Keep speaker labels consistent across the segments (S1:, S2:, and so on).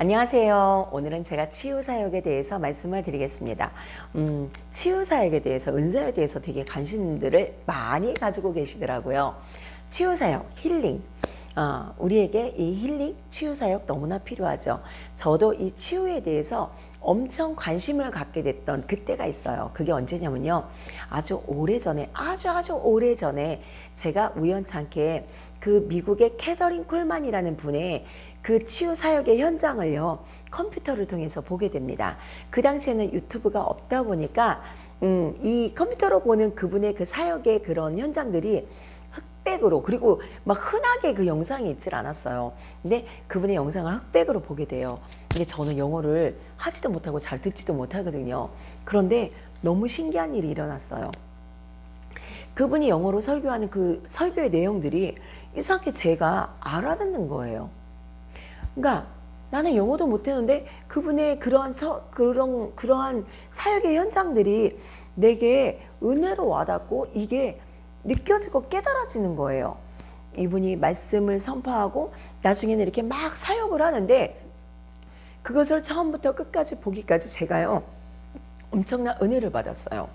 S1: 안녕하세요. 오늘은 제가 치유사역에 대해서 말씀을 드리겠습니다. 음, 치유사역에 대해서, 은사에 대해서 되게 관심들을 많이 가지고 계시더라고요. 치유사역, 힐링. 어, 우리에게 이 힐링, 치유사역 너무나 필요하죠. 저도 이 치유에 대해서 엄청 관심을 갖게 됐던 그때가 있어요. 그게 언제냐면요. 아주 오래 전에, 아주 아주 오래 전에 제가 우연찮게 그 미국의 캐더린 쿨만이라는 분의 그 치유 사역의 현장을요. 컴퓨터를 통해서 보게 됩니다. 그 당시에는 유튜브가 없다 보니까 음, 이 컴퓨터로 보는 그분의 그 사역의 그런 현장들이 흑백으로 그리고 막 흔하게 그 영상이 있질 않았어요. 근데 그분의 영상을 흑백으로 보게 돼요. 근데 저는 영어를 하지도 못하고 잘 듣지도 못하거든요. 그런데 너무 신기한 일이 일어났어요. 그분이 영어로 설교하는 그 설교의 내용들이 이상하게 제가 알아듣는 거예요. 그러니까 나는 영어도 못했는데 그분의 그러한 서, 그런 그러한 사역의 현장들이 내게 은혜로 와닿고 이게 느껴지고 깨달아지는 거예요. 이분이 말씀을 선포하고 나중에는 이렇게 막 사역을 하는데 그것을 처음부터 끝까지 보기까지 제가요 엄청난 은혜를 받았어요.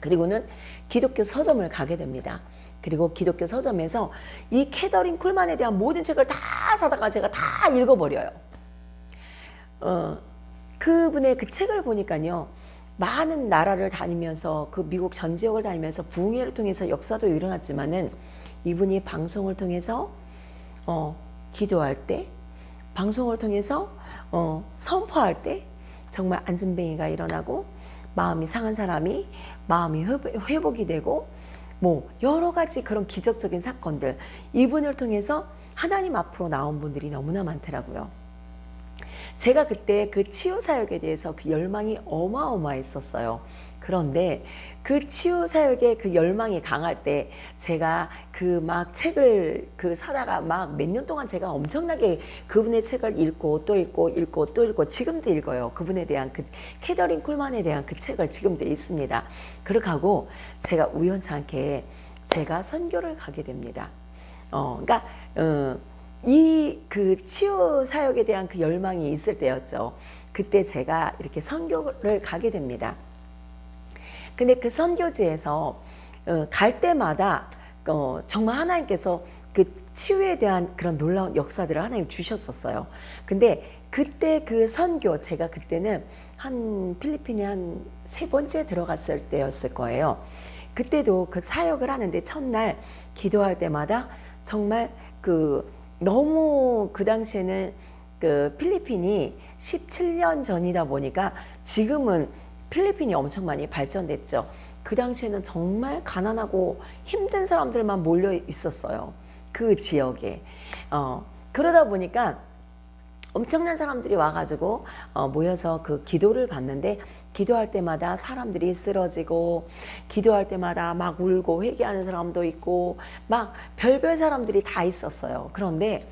S1: 그리고는 기독교 서점을 가게 됩니다. 그리고 기독교 서점에서 이 캐더린 쿨만에 대한 모든 책을 다 사다가 제가 다 읽어버려요. 어, 그분의 그 책을 보니까요. 많은 나라를 다니면서 그 미국 전 지역을 다니면서 부흥회를 통해서 역사도 일어났지만은 이분이 방송을 통해서 어, 기도할 때, 방송을 통해서 어, 선포할 때 정말 안진뱅이가 일어나고 마음이 상한 사람이 마음이 회복- 회복이 되고 뭐 여러 가지 그런 기적적인 사건들 이분을 통해서 하나님 앞으로 나온 분들이 너무나 많더라고요. 제가 그때 그 치유 사역에 대해서 그 열망이 어마어마했었어요. 그런데 그 치유 사역의 그 열망이 강할 때 제가 그 막 책을 그 사다가 막 몇 년 동안 제가 엄청나게 그분의 책을 읽고 또 읽고 읽고 또 읽고 지금도 읽어요. 그분에 대한 그 캐더린 쿨만에 대한 그 책을 지금도 읽습니다. 하고 제가 우연찮게 제가 선교를 가게 됩니다. 어, 그러니까 어, 이그 치유 사역에 대한 그 열망이 있을 때였죠. 그때 제가 이렇게 선교를 가게 됩니다. 근데 그 선교지에서 어, 갈 때마다 어, 정말 하나님께서 그 치유에 대한 그런 놀라운 역사들을 하나님 주셨었어요. 근데 그때 그 선교 제가 그때는 한 필리핀에 한 세 번째 들어갔을 때였을 거예요. 그때도 그 사역을 하는데 첫날 기도할 때마다 정말 그 너무 그 당시에는 그 필리핀이 17년 전이다 보니까 지금은 필리핀이 엄청 많이 발전됐죠. 그 당시에는 정말 가난하고 힘든 사람들만 몰려 있었어요. 그 지역에. 어, 그러다 보니까 엄청난 사람들이 와가지고 어, 모여서 그 기도를 받는데 기도할 때마다 사람들이 쓰러지고 기도할 때마다 막 울고 회개하는 사람도 있고 막 별별 사람들이 다 있었어요. 그런데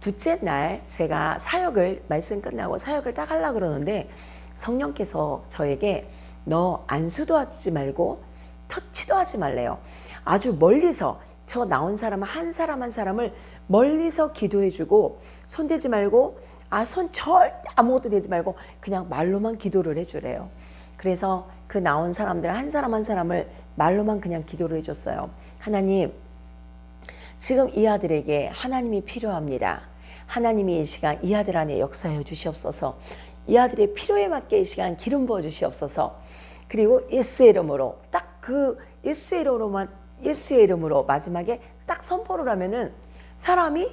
S1: 둘째 날 제가 사역을 말씀 끝나고 사역을 딱 하려 그러는데 성령께서 저에게 너 안수도 하지 말고 터치도 하지 말래요. 아주 멀리서 저 나온 사람 한 사람 한 사람을 멀리서 기도해주고 손대지 말고 아 손 절대 아무것도 대지 말고 그냥 말로만 기도를 해주래요. 그래서 그 나온 사람들 한 사람 한 사람을 말로만 그냥 기도를 해줬어요. 하나님 지금 이 아들에게 하나님이 필요합니다. 하나님이 이 시간 이 아들 안에 역사해 주시옵소서. 이 아들의 필요에 맞게 이 시간 기름 부어 주시옵소서. 그리고 예수의 이름으로 딱 그 예수의 이름으로만 예수의 이름으로 마지막에 딱 선포를 하면은 사람이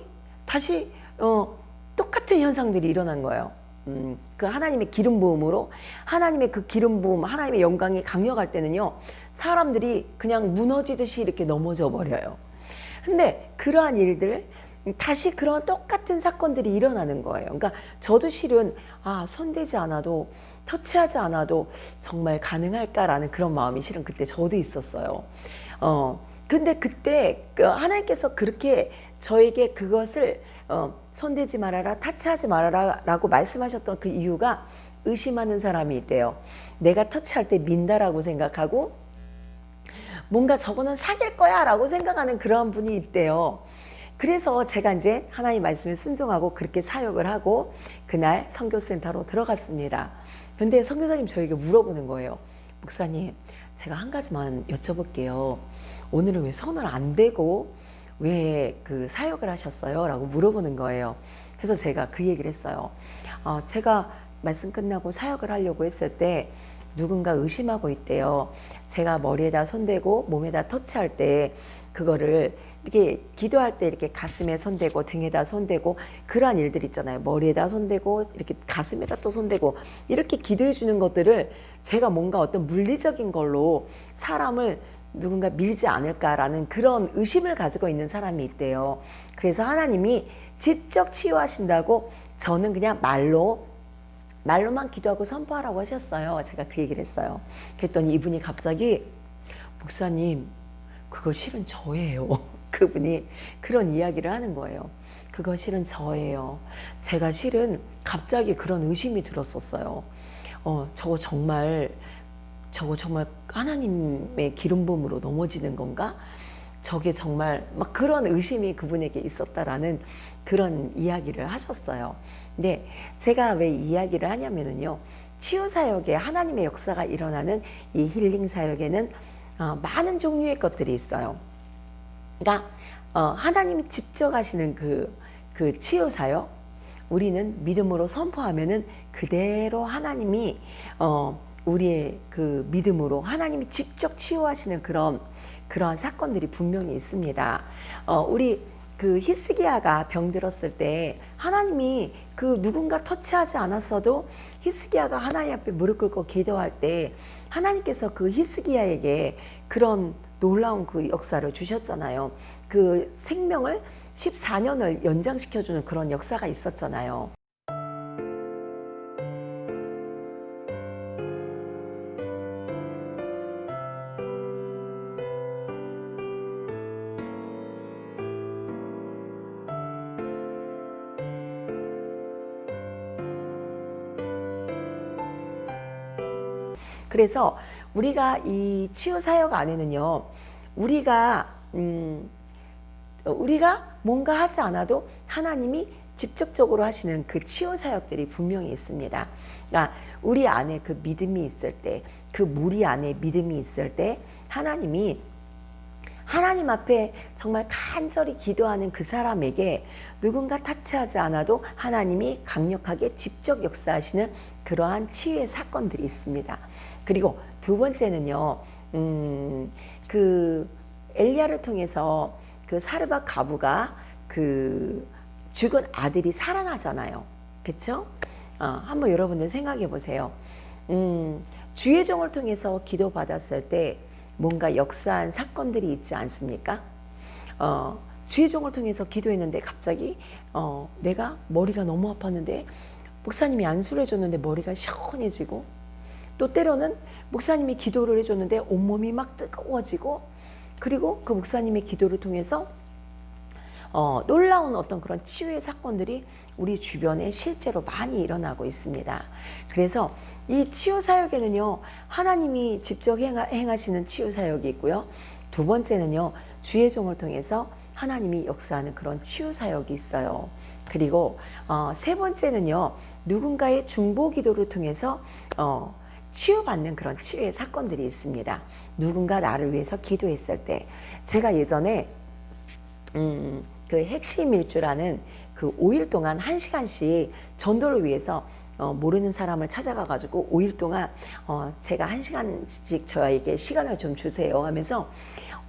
S1: 다시 어, 똑같은 현상들이 일어난 거예요. 음, 그 하나님의 기름 부음으로 하나님의 그 기름 부음, 하나님의 영광이 강력할 때는요, 사람들이 그냥 무너지듯이 이렇게 넘어져 버려요. 근데 그러한 일들, 다시 그런 똑같은 사건들이 일어나는 거예요. 그러니까 저도 실은 아, 손대지 않아도 터치하지 않아도 정말 가능할까라는 그런 마음이 실은 그때 저도 있었어요. 어, 근데 그때 그 하나님께서 그렇게 저에게 그것을 어, 손대지 말아라, 터치하지 말아라라고 말씀하셨던 그 이유가 의심하는 사람이 있대요. 내가 터치할 때 민다라고 생각하고 뭔가 저거는 사귈 거야라고 생각하는 그러한 분이 있대요. 그래서 제가 이제 하나님 말씀에 순종하고 그렇게 사역을 하고 그날 선교센터로 들어갔습니다. 근데 선교사님 저에게 물어보는 거예요. 목사님, 제가 한 가지만 여쭤볼게요. 오늘은 왜 손을 안 대고 왜 그 사역을 하셨어요? 라고 물어보는 거예요. 그래서 제가 그 얘기를 했어요. 어, 제가 말씀 끝나고 사역을 하려고 했을 때 누군가 의심하고 있대요. 제가 머리에다 손대고 몸에다 터치할 때 그거를 이렇게 기도할 때 이렇게 가슴에 손대고 등에다 손대고 그러한 일들 있잖아요. 머리에다 손대고 이렇게 가슴에다 또 손대고 이렇게 기도해 주는 것들을 제가 뭔가 어떤 물리적인 걸로 사람을 누군가 밀지 않을까라는 그런 의심을 가지고 있는 사람이 있대요. 그래서 하나님이 직접 치유하신다고 저는 그냥 말로 말로만 기도하고 선포하라고 하셨어요. 제가 그 얘기를 했어요. 그랬더니 이분이 갑자기 목사님 그거 실은 저예요. 그분이 그런 이야기를 하는 거예요. 그거 실은 저예요. 제가 실은 갑자기 그런 의심이 들었었어요. 어, 저거 정말 저거 정말 하나님의 기름 부음으로 넘어지는 건가? 저게 정말 막 그런 의심이 그분에게 있었다라는 그런 이야기를 하셨어요. 근데 제가 왜 이야기를 하냐면은요. 치유 사역에 하나님의 역사가 일어나는 이 힐링 사역에는 어, 많은 종류의 것들이 있어요. 그러니까 어, 하나님이 직접 하시는 그, 그 치유 사역 우리는 믿음으로 선포하면은 그대로 하나님이 어, 우리의 그 믿음으로 하나님이 직접 치유하시는 그런 그러한 사건들이 분명히 있습니다. 어, 우리 그 히스기야가 병들었을 때 하나님이 그 누군가 터치하지 않았어도 히스기야가 하나님 앞에 무릎 꿇고 기도할 때 하나님께서 그 히스기야에게 그런 놀라운 그 역사를 주셨잖아요. 그 생명을 14년을 연장시켜주는 그런 역사가 있었잖아요. 그래서 우리가 이 치유 사역 안에는요, 우리가 음, 우리가 뭔가 하지 않아도 하나님이 직접적으로 하시는 그 치유 사역들이 분명히 있습니다. 그러니까 우리 안에 그 믿음이 있을 때, 그 무리 안에 믿음이 있을 때 하나님이 하나님 앞에 정말 간절히 기도하는 그 사람에게 누군가 타치하지 않아도 하나님이 강력하게 직접 역사하시는 그러한 치유의 사건들이 있습니다. 그리고 두 번째는요, 음, 그 엘리야를 통해서 그 사르밧 가부가 그 죽은 아들이 살아나잖아요. 그렇죠? 어, 한번 여러분들 생각해 보세요. 음, 주의 종을 통해서 기도 받았을 때 뭔가 역사한 사건들이 있지 않습니까? 어, 주의 종을 통해서 기도했는데 갑자기 어, 내가 머리가 너무 아팠는데 목사님이 안수를 해줬는데 머리가 시원해지고 또 때로는 목사님이 기도를 해줬는데 온몸이 막 뜨거워지고 그리고 그 목사님의 기도를 통해서 어, 놀라운 어떤 그런 치유의 사건들이 우리 주변에 실제로 많이 일어나고 있습니다. 그래서 이 치유 사역에는요, 하나님이 직접 행하, 행하시는 치유 사역이 있고요. 두 번째는요, 주의 종을 통해서 하나님이 역사하는 그런 치유 사역이 있어요. 그리고 어, 세 번째는요, 누군가의 중보 기도를 통해서 어, 치유받는 그런 치유의 사건들이 있습니다. 누군가 나를 위해서 기도했을 때, 제가 예전에 음, 그 핵심 일주라는 그 5일 동안 1시간씩 전도를 위해서 어, 모르는 사람을 찾아가 가지고 5일 동안 어, 제가 1시간씩 저에게 시간을 좀 주세요 하면서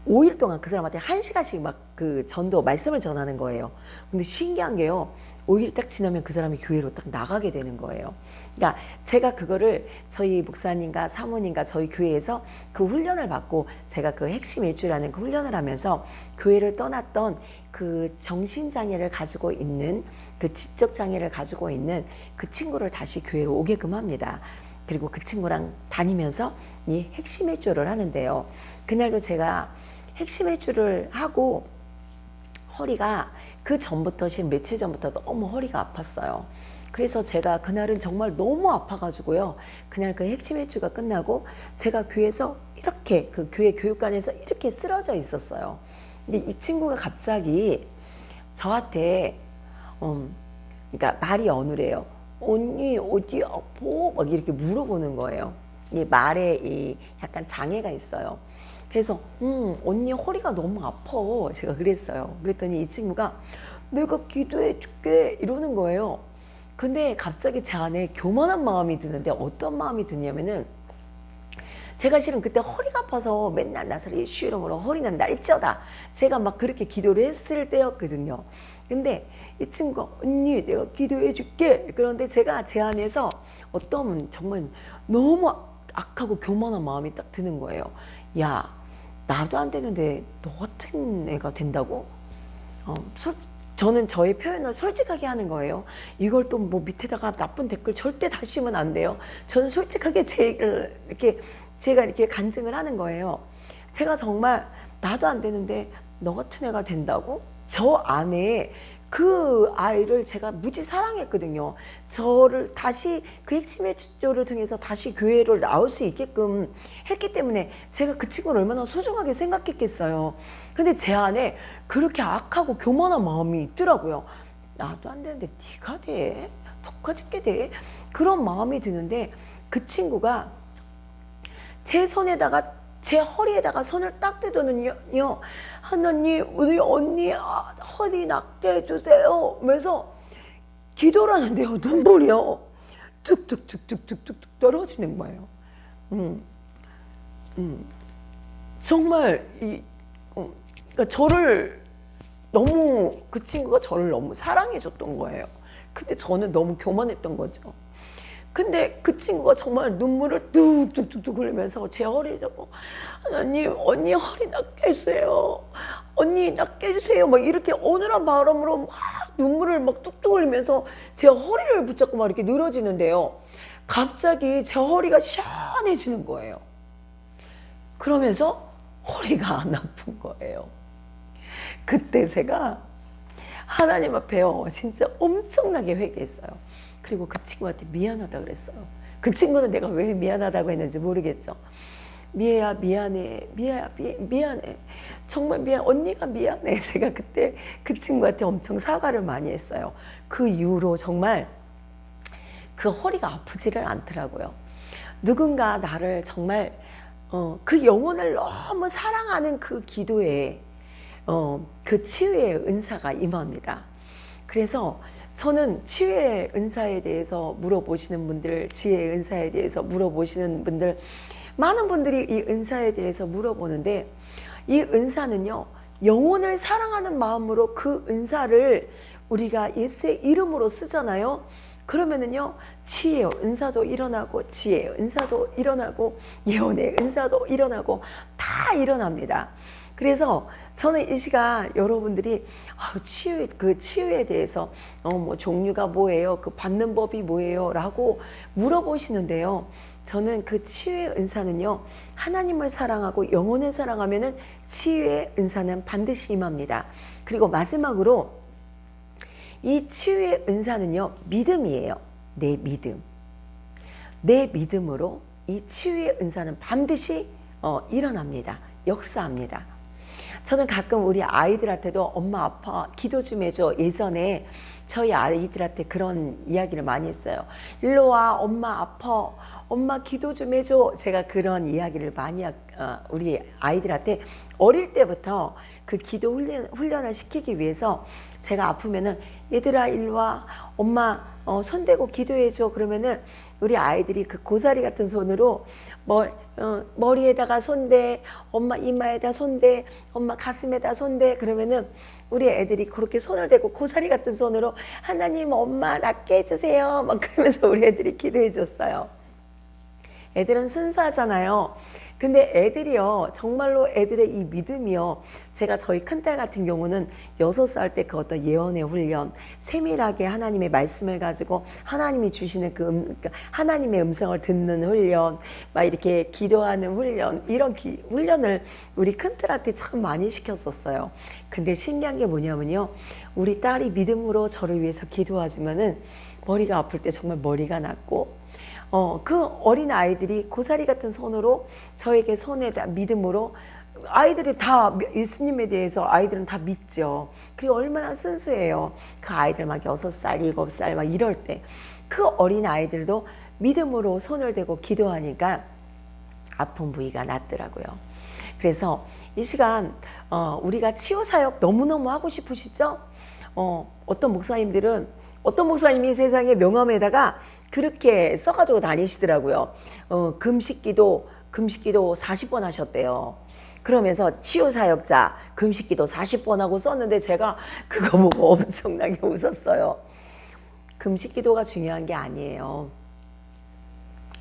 S1: 5일 동안 그 사람한테 1시간씩 막 그 전도 말씀을 전하는 거예요. 근데 신기한 게요. 5일 딱 지나면 그 사람이 교회로 딱 나가게 되는 거예요. 그러니까 제가 그거를 저희 목사님과 사모님과 저희 교회에서 그 훈련을 받고 제가 그 핵심 일주라는 그 훈련을 하면서 교회를 떠났던 그 정신 장애를 가지고 있는 그 지적 장애를 가지고 있는 그 친구를 다시 교회로 오게끔 합니다. 그리고 그 친구랑 다니면서 이 핵심 일주를 하는데요. 그날도 제가 핵심 일주를 하고 허리가 그 전부터 지금 며칠 전부터 너무 허리가 아팠어요. 그래서 제가 그날은 정말 너무 아파가지고요. 그날 그 핵심 일주가 끝나고 제가 교회에서 이렇게 그 교회 교육관에서 이렇게 쓰러져 있었어요. 근데 이 친구가 갑자기 저한테 음, 그러니까 말이 어느래요. 언니 어디 아파? 막 이렇게 물어보는 거예요. 이 말에 이 약간 장애가 있어요. 그래서 음 언니 허리가 너무 아파. 제가 그랬어요. 그랬더니 이 친구가 내가 기도해 줄게 이러는 거예요. 근데 갑자기 제 안에 교만한 마음이 드는데 어떤 마음이 드냐면은 제가 실은 그때 허리가 아파서 맨날 나사리 쉬름으로 허리는 날쪄다. 제가 막 그렇게 기도를 했을 때였거든요. 근데 이 친구가 언니 내가 기도해 줄게. 그런데 제가 제 안에서 어떤 정말 너무 악하고 교만한 마음이 딱 드는 거예요. 야 나도 안 되는데 너 같은 애가 된다고? 어, 솔, 저는 저의 표현을 솔직하게 하는 거예요. 이걸 또 뭐 밑에다가 나쁜 댓글 절대 다시면 안 돼요. 저는 솔직하게 제 얘기를 이렇게 제가 이렇게 간증을 하는 거예요. 제가 정말 나도 안 되는데 너 같은 애가 된다고? 저 안에 그 아이를 제가 무지 사랑했거든요. 저를 다시 그 핵심의 축조를 통해서 다시 교회를 나올 수 있게끔 했기 때문에 제가 그 친구를 얼마나 소중하게 생각했겠어요. 근데 제 안에 그렇게 악하고 교만한 마음이 있더라고요. 나도 안 되는데 네가 돼? 독하짓게 돼? 그런 마음이 드는데 그 친구가 제 손에다가 제 허리에다가 손을 딱 대더니요 하나님 우리 언니 아, 허리 낫게 해주세요. 하면서 기도를 하는데요. 눈물이요. 툭툭툭툭툭툭 떨어지는 거예요. 음, 음. 정말 이 어, 그러니까 저를 너무 그 친구가 저를 너무 사랑해 줬던 거예요. 근데 저는 너무 교만했던 거죠 근데 그 친구가 정말 눈물을 뚝뚝뚝뚝 흘리면서 제 허리를 잡고 하나님 언니 허리 해주세요. 언니 해주세요. 막 이렇게 어느한 마음으로 막 눈물을 막 뚝뚝 흘리면서 제 허리를 붙잡고 막 이렇게 늘어지는데요. 갑자기 제 허리가 시원해지는 거예요. 그러면서 허리가 안 아픈 거예요. 그때 제가 하나님 앞에요 진짜 엄청나게 회개했어요 그리고 그 친구한테 미안하다 그랬어요. 그 친구는 내가 왜 미안하다고 했는지 모르겠죠. 미애야 미안해. 미애야 미, 미안해. 정말 미안 언니가 미안해. 제가 그때 그 친구한테 엄청 사과를 많이 했어요. 그 이후로 정말 그 허리가 아프지를 않더라고요. 누군가 나를 정말 어, 그 영혼을 너무 사랑하는 그 기도에 어, 그 치유의 은사가 임합니다. 그래서 저는 치유의 은사에 대해서 물어보시는 분들, 지혜의 은사에 대해서 물어보시는 분들, 많은 분들이 이 은사에 대해서 물어보는데, 이 은사는요, 영혼을 사랑하는 마음으로 그 은사를 우리가 예수의 이름으로 쓰잖아요. 그러면은요, 치유의 은사도 일어나고, 지혜의 은사도 일어나고, 예언의 은사도 일어나고, 다 일어납니다. 그래서 저는 이 시간 여러분들이 치유 그 치유에 대해서 어 뭐 종류가 뭐예요? 그 받는 법이 뭐예요?라고 물어보시는데요. 저는 그 치유의 은사는요. 하나님을 사랑하고 영혼을 사랑하면은 치유의 은사는 반드시 임합니다. 그리고 마지막으로 이 치유의 은사는요. 믿음이에요. 내 믿음. 내 믿음으로 이 치유의 은사는 반드시 어, 일어납니다. 역사합니다. 저는 가끔 우리 아이들한테도 엄마 아파 기도 좀 해줘. 예전에 저희 아이들한테 그런 이야기를 많이 했어요. 일로 와 엄마 아파. 엄마 기도 좀 해줘. 제가 그런 이야기를 많이 어, 우리 아이들한테 어릴 때부터 그 기도 훈련, 훈련을 시키기 위해서 제가 아프면은 얘들아 일로 와. 엄마 어, 손 대고 기도해줘. 그러면은 우리 아이들이 그 고사리 같은 손으로 뭐 어, 머리에다가 손대, 엄마 이마에다 손대, 엄마 가슴에다 손대 그러면은 우리 애들이 그렇게 손을 대고 고사리 같은 손으로 하나님 엄마 낫게 해주세요 막 그러면서 우리 애들이 기도해 줬어요. 애들은 순수하잖아요. 근데 애들이요, 정말로 애들의 이 믿음이요. 제가 저희 큰딸 같은 경우는 여섯 살 때 그 어떤 예언의 훈련, 세밀하게 하나님의 말씀을 가지고 하나님이 주시는 그 음, 그러니까 하나님의 음성을 듣는 훈련, 막 이렇게 기도하는 훈련, 이런 기, 훈련을 우리 큰딸한테 참 많이 시켰었어요. 근데 신기한 게 뭐냐면요. 우리 딸이 믿음으로 저를 위해서 기도하지만은 머리가 아플 때 정말 머리가 낫고 어, 그 어린 아이들이 고사리 같은 손으로 저에게 손에 다 믿음으로 아이들이 다 예수님에 대해서 아이들은 다 믿죠. 그리고 얼마나 순수해요. 그 아이들 막 여섯 살, 일곱 살 막 이럴 때 그 어린 아이들도 믿음으로 손을 대고 기도하니까 아픈 부위가 낫더라고요. 그래서 이 시간 어, 우리가 치유 사역 너무 너무 하고 싶으시죠? 어, 어떤 목사님들은 어떤 목사님이 세상에 명함에다가 그렇게 써가지고 다니시더라고요. 어, 금식기도 금식기도 40번 하셨대요. 그러면서 치유 사역자 금식기도 40번 하고 썼는데 제가 그거 보고 엄청나게 웃었어요. 금식기도가 중요한 게 아니에요.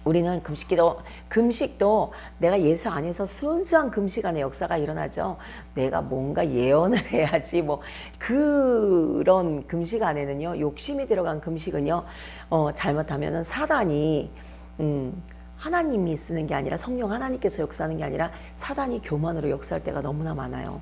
S1: 우리는 금식기도 금식도 내가 예수 안에서 순수한 금식 안에 역사가 일어나죠. 내가 뭔가 예언을 해야지 뭐 그런 금식 안에는요 욕심이 들어간 금식은요 어, 잘못하면은 사단이 음, 하나님이 쓰는 게 아니라 성령 하나님께서 역사하는 게 아니라 사단이 교만으로 역사할 때가 너무나 많아요.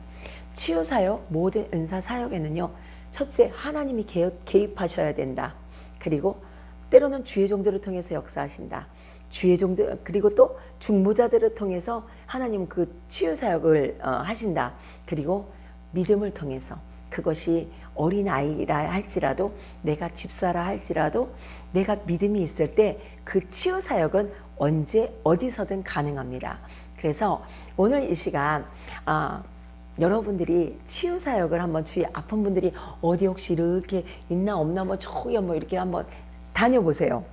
S1: 치유 사역 모든 은사 사역에는요 첫째 하나님이 개입, 개입하셔야 된다. 그리고 때로는 주의 종들을 통해서 역사하신다. 주의 종들 그리고 또 중보자들을 통해서 하나님 그 치유 사역을 어, 하신다. 그리고 믿음을 통해서 그것이 어린 아이라 할지라도 내가 집사라 할지라도 내가 믿음이 있을 때 그 치유 사역은 언제 어디서든 가능합니다. 그래서 오늘 이 시간 아, 여러분들이 치유 사역을 한번 주위 아픈 분들이 어디 혹시 이렇게 있나 없나 뭐 저기 뭐 이렇게 한번 다녀보세요.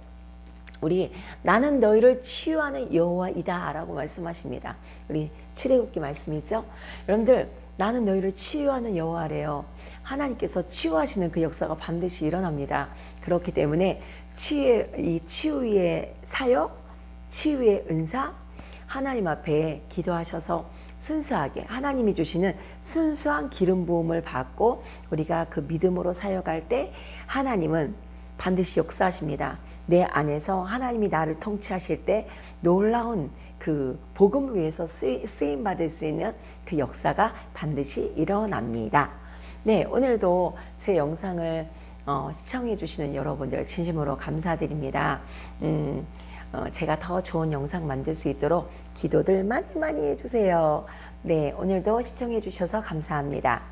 S1: 우리 나는 너희를 치유하는 여호와이다라고 말씀하십니다. 우리 출애굽기 말씀이죠. 여러분들 나는 너희를 치유하는 여호와래요. 하나님께서 치유하시는 그 역사가 반드시 일어납니다. 그렇기 때문에 치유 이 치유의 사역, 치유의 은사 하나님 앞에 기도하셔서 순수하게 하나님이 주시는 순수한 기름 부음을 받고 우리가 그 믿음으로 사역할 때 하나님은 반드시 역사하십니다. 내 안에서 하나님이 나를 통치하실 때 놀라운 그 복음을 위해서 쓰임 받을 수 있는 그 역사가 반드시 일어납니다. 네, 오늘도 제 영상을 어, 시청해 주시는 여러분들 진심으로 감사드립니다. 음, 어, 제가 더 좋은 영상 만들 수 있도록 기도들 많이 많이 해주세요. 네, 오늘도 시청해 주셔서 감사합니다.